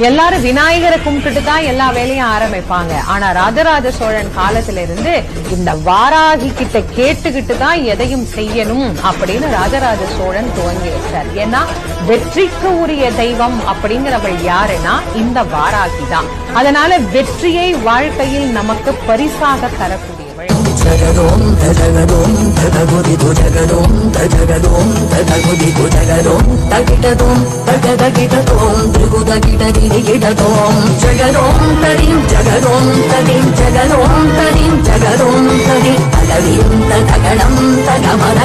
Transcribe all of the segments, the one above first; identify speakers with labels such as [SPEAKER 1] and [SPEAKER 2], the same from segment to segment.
[SPEAKER 1] எல்லாரும் விநாயகரை கும்பிட்டுட்டு தான் எல்லா வேலையும் ஆரம்பிப்பாங்க. ஆனா ராஜராஜ சோழன் காலத்துல இருந்து இந்த வாராகி கிட்ட கேட்டுக்கிட்டு தான் எதையும் செய்யணும் அப்படின்னு ராஜராஜ சோழன் துவங்கி வச்சார். ஏன்னா வெற்றிக்கு உரிய தெய்வம் அப்படிங்கிறவள் யாருன்னா இந்த வாராகி தான். அதனால வெற்றியை வாழ்க்கையில் நமக்கு பரிசாக தரக்கூடிய
[SPEAKER 2] జగదోం జగదోం తగగుదిగు జగదోం జగదోం తగగుదిగు జగదోం తగిటదోం తగదగిటదోం త్రిగుదగిటగిరిగిటదోం జగదోం తరిం జగదోం తరిం జగదోం తరిం జగదోం తరి తగవిం తగడం తగమదరిదోం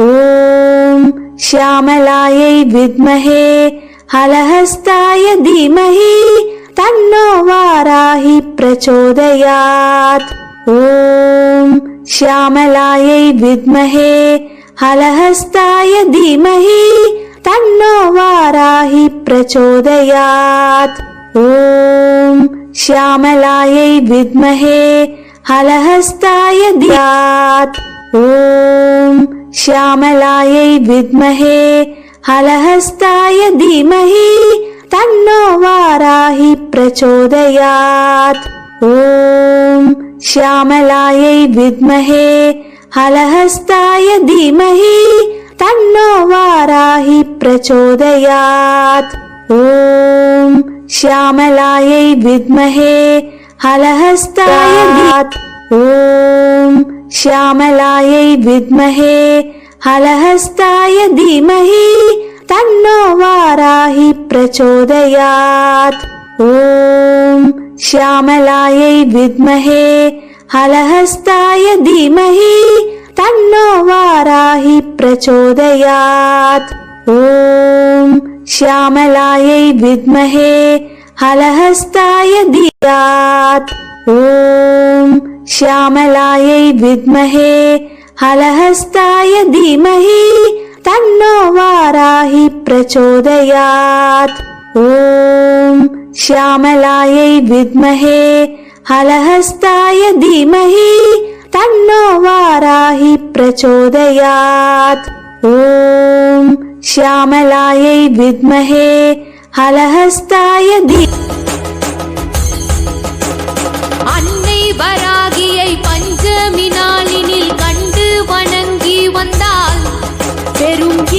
[SPEAKER 3] ॐ श्यामलायै विद्महे हलहस्ताय धीमहि तन्नो वाराहि प्रचोदयात्। ॐ श्यामलायै विद्महे हलहस्ताय धीमहि तन्नो वाराहि प्रचोदयात्। ॐ श्यामलायै विद्महे हलहस्ताय ध्यात्। ॐ श्यामलायै विद्महे हलहस्ताय धीमहि तन्नो वाराहि प्रचोदयात्। ॐ श्यामलायै विद्महे हलहस्ताय धीमहि तन्नो वाराहि प्रचोदयात्। ॐ श्यामलायै विद्महे हलहस्ताय ॐ श्यामलायै विद्महे हलहस्ताय धीमहि तन्नो वाराहि प्रचोदयात्। ॐ श्यामलायै विद्महे हलहस्ताय धीमहि तन्नो वाराहि प्रचोदयात्। ॐ श्यामलायै विद्महे हलहस्ताय धियात्। ॐ श्यामलायै विद्महे हलहस्ताय धीमहि तन्नो वाराहि प्रचोदयात्। ॐ श्यामलायै विद्महे हलहस्ताय धीमहि तन्नो वाराहि प्रचोदयात्। ॐ श्यामलायै विद्महे हलहस्ताय धी
[SPEAKER 4] பெரும் இன்ப